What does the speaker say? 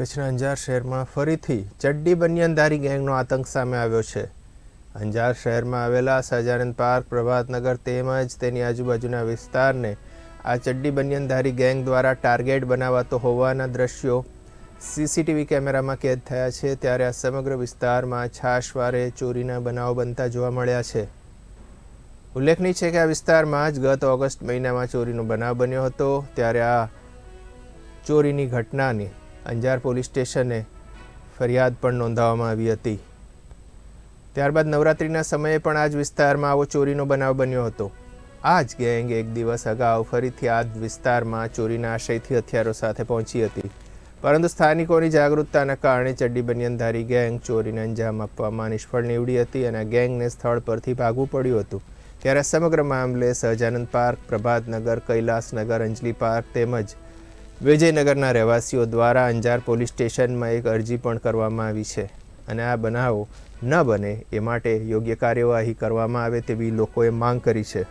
કચ્છના અંજાર શહેરમાં ફરીથી ચડ્ડી બનિયનધારી ગેંગનો આતંક સામે આવ્યો છે. અંજાર શહેરમાં આવેલા સહજાનંદ પાર્ક, પ્રભાતનગર તેમજ તેની આજુબાજુના વિસ્તારને આ ચડ્ડી બનિયાનધારી ગેંગ દ્વારા ટાર્ગેટ બનાવાતો હોવાના દ્રશ્યો સીસીટીવી કેમેરામાં કેદ થયા છે. ત્યારે આ સમગ્ર વિસ્તારમાં છાશવારે ચોરીના બનાવો બનતા જોવા મળ્યા છે. ઉલ્લેખનીય છે કે આ વિસ્તારમાં જ ગત ઓગસ્ટ મહિનામાં ચોરીનો બનાવ બન્યો હતો. ત્યારે આ ચોરીની ઘટનાની અંજાર પોલીસ સ્ટેશને ફરિયાદ પણ નોંધાવવામાં આવી હતી. ત્યારબાદ નવરાત્રિના સમયે પણ આ જ વિસ્તારમાં આવો ચોરીનો બનાવ બન્યો હતો. આ જ ગેંગ એક દિવસ અગાઉ ફરીથી આ જ વિસ્તારમાં ચોરીના આશયથી હથિયારો સાથે પહોંચી હતી. પરંતુ સ્થાનિકોની જાગૃતતાના કારણે ચડ્ડી બનિયનધારી ગેંગ ચોરીને અંજામ આપવામાં નિષ્ફળ નીવડી હતી અને ગેંગને સ્થળ પરથી ભાગવું પડ્યું હતું. ત્યારે સમગ્ર મામલે સહજાનંદ પાર્ક, પ્રભાતનગર, કૈલાસનગર, અંજલી પાર્ક તેમજ વિજયનગરના રહેવાસીઓ દ્વારા અંજાર પોલીસ સ્ટેશનમાં એક અરજી પણ કરવામાં આવી છે અને આ બનાવો ન બને એ માટે યોગ્ય કાર્યવાહી કરવામાં આવે તેવી લોકોએ માંગ કરી છે.